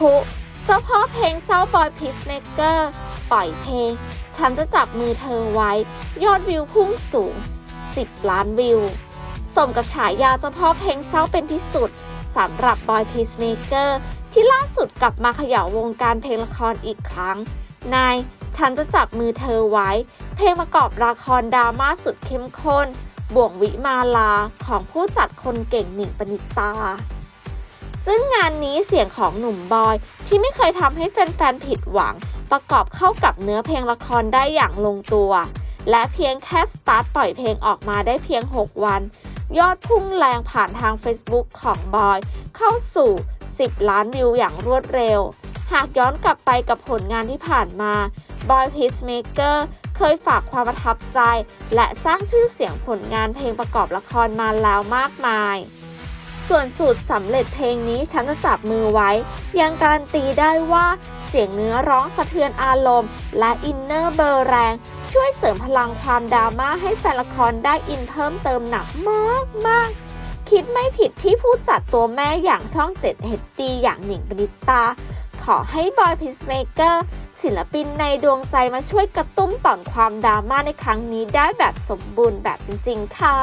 จุดพลุเจ้าพ่อเพลงเศร้าบอยพีซเมเกอร์ ปล่อยเพลง ฉันจะจับมือเธอไว้ ยอดวิวพุ่งสูง 10 ล้านวิว สมกับฉายาเจ้าพ่อเพลงเศร้าเป็นที่สุดสำหรับบอยพีซเมเกอร์ที่ล่าสุดกลับมาเขย่าวงการเพลงละครอีกครั้ง ในฉันจะจับมือเธอไว้ เพลงประกอบละครดราม่าสุดเข้มข้น บ่วงวิมาลาของผู้จัดคนเก่งหนิงปณิตา ซึ่งงานนี้เสียงของหนุ่มบอยที่ไม่เคยทำให้แฟนๆผิดหวัง ประกอบเข้ากับเนื้อเพลงละครได้อย่างลงตัว และเพียงแค่สตาร์ทปล่อยเพลงออกมาได้เพียง 6 วัน ยอดพุ่งแรงผ่านทาง Facebook ของบอย เข้าสู่ 10 ล้านวิวอย่างรวดเร็ว หากย้อนกลับไปกับผลงานที่ผ่านมาบอยพีซเมเกอร์เคยฝากความประทับใจ และสร้างชื่อเสียงผลงานเพลงประกอบละครมาแล้วมากมาย ส่วนสูตรสำเร็จเพลงนี้ฉันจะจับมือไว้ ยังการันตีได้ว่าเสียงเนื้อร้องสะเทือนอารมณ์ และอินเนอร์เบอร์แรง ช่วยเสริมพลังความดราม่าให้แฟนละครได้อินเพิ่มเติมหนักมากมากคิดไม่ผิดที่ผู้จัดตัวแม่อย่างช่อง7 HD อย่างหนิงปณิตา ขอให้บอยพิสเมเกอร์ศิลปินในดวงใจมาช่วยกระตุ้มต่อนความดราม่าในครั้งนี้ได้แบบสมบูรณ์แบบจริง ๆ ค่ะ